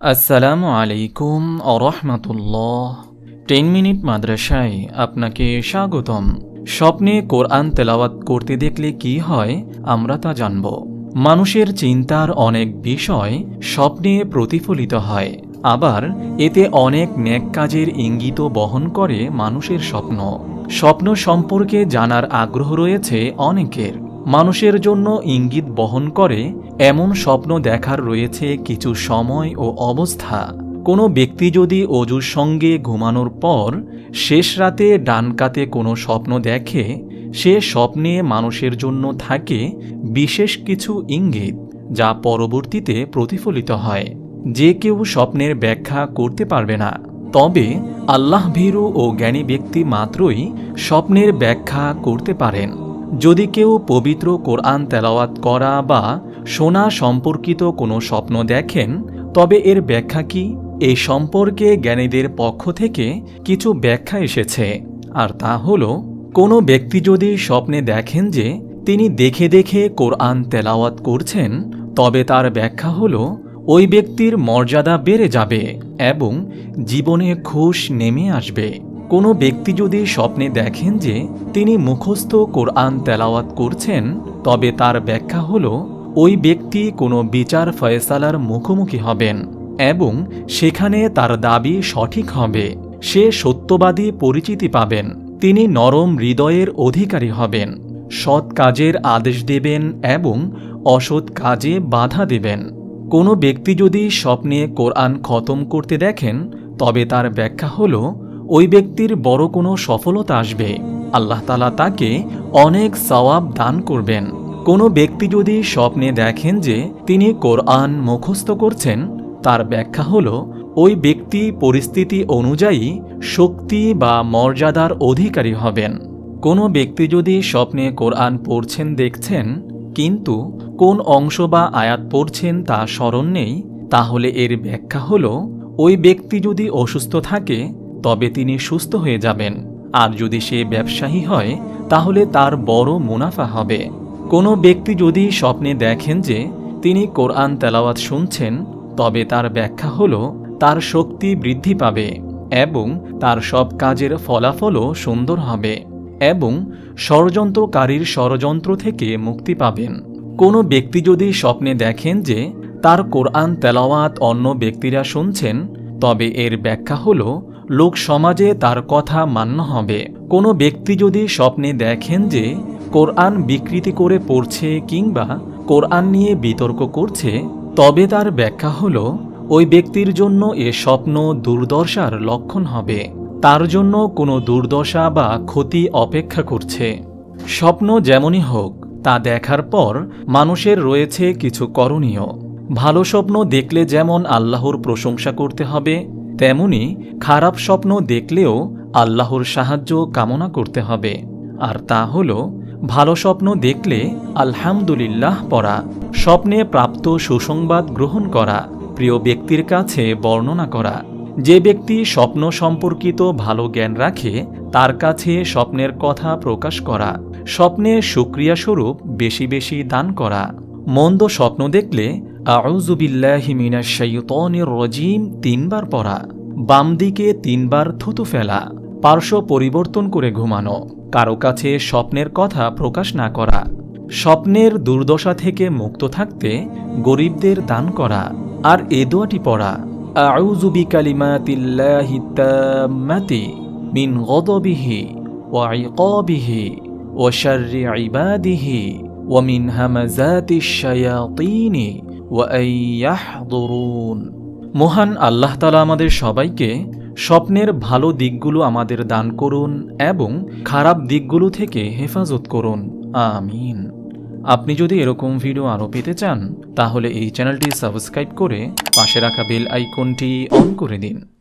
আসসালামু আলাইকুম আরহামাতুল্লাহ ten minute মাদ্রাসায় আপনাকে স্বাগতম। স্বপ্নে কোরআন তেলাওয়াত করতে দেখলে কি হয়, আমরা তা জানব। মানুষের চিন্তার অনেক বিষয় স্বপ্নে প্রতিফলিত হয়। আবার এতে অনেক ন্যাক কাজের ইঙ্গিত বহন করে মানুষের স্বপ্ন। স্বপ্ন সম্পর্কে জানার আগ্রহ রয়েছে অনেকের। মানুষের জন্য ইঙ্গিত বহন করে, এমন স্বপ্ন দেখার রয়েছে কিছু সময় ও অবস্থা। কোনো ব্যক্তি যদি অজুর সঙ্গে ঘুমানোর পর শেষ রাতে ডানকাতে কোনো স্বপ্ন দেখে, সে স্বপ্নে মানুষের জন্য থাকে বিশেষ কিছু ইঙ্গিত, যা পরবর্তীতে প্রতিফলিত হয়। যে কেউ স্বপ্নের ব্যাখ্যা করতে পারবে না। তবে আল্লাহ ভীরু ও জ্ঞানী ব্যক্তি মাত্রই স্বপ্নের ব্যাখ্যা করতে পারেন। যদি কেউ পবিত্র কোরআন তেলাওয়াত করা বা শোনা সম্পর্কিত কোনো স্বপ্ন দেখেন, তবে এর ব্যাখ্যা কি? এই সম্পর্কে জ্ঞানীদের পক্ষ থেকে কিছু ব্যাখ্যা এসেছে। আর তা হল, কোনো ব্যক্তি যদি স্বপ্নে দেখেন যে তিনি দেখে দেখে কোরআন তেলাওয়াত করছেন, তবে তার ব্যাখ্যা হল, ওই ব্যক্তির মর্যাদা বেড়ে যাবে এবং জীবনে খুশ নেমে আসবে। কোনো ব্যক্তি যদি স্বপ্নে দেখেন যে তিনি মুখস্থ কোরআন তেলাওয়াত করছেন, তবে তার ব্যাখ্যা হল, ওই ব্যক্তি কোনো বিচার ফয়সালার মুখোমুখি হবেন এবং সেখানে তার দাবি সঠিক হবে। সে সত্যবাদী পরিচিতি পাবেন। তিনি নরম হৃদয়ের অধিকারী হবেন। সৎ কাজের আদেশ দেবেন এবং অসৎ কাজে বাধা দেবেন। কোনো ব্যক্তি যদি স্বপ্নে কোরআন খতম করতে দেখেন, তবে তার ব্যাখ্যা হল ওই ব্যক্তির বড় কোনো সফলতা আসবে। আল্লাহ তালা তাকে অনেক সওয়াব দান করবেন। কোনো ব্যক্তি যদি স্বপ্নে দেখেন যে তিনি কোরআন মুখস্থ করছেন, তার ব্যাখ্যা হল, ওই ব্যক্তি পরিস্থিতি অনুযায়ী শক্তি বা মর্যাদার অধিকারী হবেন। কোনো ব্যক্তি যদি স্বপ্নে কোরআন পড়ছেন, দেখছেন, কিন্তু কোন অংশ বা আয়াত পড়ছেন তা স্মরণ নেই, তাহলে এর ব্যাখ্যা হল, ওই ব্যক্তি যদি অসুস্থ থাকে তবে তিনি সুস্থ হয়ে যাবেন। আর যদি সে ব্যবসায়ী হয়, তাহলে তার বড় মুনাফা হবে। কোনো ব্যক্তি যদি স্বপ্নে দেখেন যে তিনি কোরআন তেলাওয়াত শুনছেন, তবে তার ব্যাখ্যা হল, তার শক্তি বৃদ্ধি পাবে এবং তার সব কাজের ফলাফলও সুন্দর হবে এবং ষড়যন্ত্রকারীর ষড়যন্ত্র থেকে মুক্তি পাবেন। কোনো ব্যক্তি যদি স্বপ্নে দেখেন যে তার কোরআন তেলাওয়াত অন্য ব্যক্তিরা শুনছেন, তবে এর ব্যাখ্যা হল লোক সমাজে তার কথা মান্য হবে। কোনো ব্যক্তি যদি স্বপ্নে দেখেন যে কোরআন বিকৃতি করে পড়ছে কিংবা কোরআন নিয়ে বিতর্ক করছে, তবে তার ব্যাখ্যা হল, ওই ব্যক্তির জন্য এ স্বপ্ন দুর্দশার লক্ষণ হবে। তার জন্য কোনো দুর্দশা বা ক্ষতি অপেক্ষা করছে। স্বপ্ন যেমনই হোক, তা দেখার পর মানুষের রয়েছে কিছু করণীয়। ভালো স্বপ্ন দেখলে যেমন আল্লাহর প্রশংসা করতে হবে তেমনি খারাপ স্বপ্ন দেখলেও আল্লাহর সাহায্য কামনা করতে হবে। আর তা হল, ভালো স্বপ্ন দেখলে আলহামদুলিল্লাহ পড়া, স্বপ্নে প্রাপ্ত সুসংবাদ গ্রহণ করা, প্রিয় ব্যক্তির কাছে বর্ণনা করা। যে ব্যক্তি স্বপ্ন সম্পর্কিত ভালো জ্ঞান রাখে, তার কাছে স্বপ্নের কথা প্রকাশ করা, স্বপ্নে সুক্রিয়াস্বরূপ বেশি বেশি দান করা। মন্দ স্বপ্ন দেখলে আউজুবিল্লাহিমিনাশাইতনির রজিম, তিনবার পড়া। বাম দিকে তিনবার থুতু ফেলা। পার্শ্ব পরিবর্তন করে ঘুমানো। কারও কাছে স্বপ্নের কথা প্রকাশ না করা। স্বপ্নের দুর্দশা থেকে মুক্ত থাকতে গরিবদের দান করা। আর এ দোয়াটি পড়া, আউযু বিকালিমাতিল্লাহি তাম্মাতি মিন গদবিহি ওয়া ইকাবিহি ওয়া শাররি ইবাদিহি ওয়া মিন হামাযাতিশ শায়াতিনি মহান আল্লাহ তালা আমাদের সবাইকে স্বপ্নের ভালো দিকগুলো আমাদের দান করুন এবং খারাপ দিকগুলো থেকে হেফাজত করুন। আমিন। আপনি যদি এরকম ভিডিও আরও পেতে চান, তাহলে এই চ্যানেলটি সাবস্ক্রাইব করে পাশে রাখা বেল আইকনটি অন করে দিন।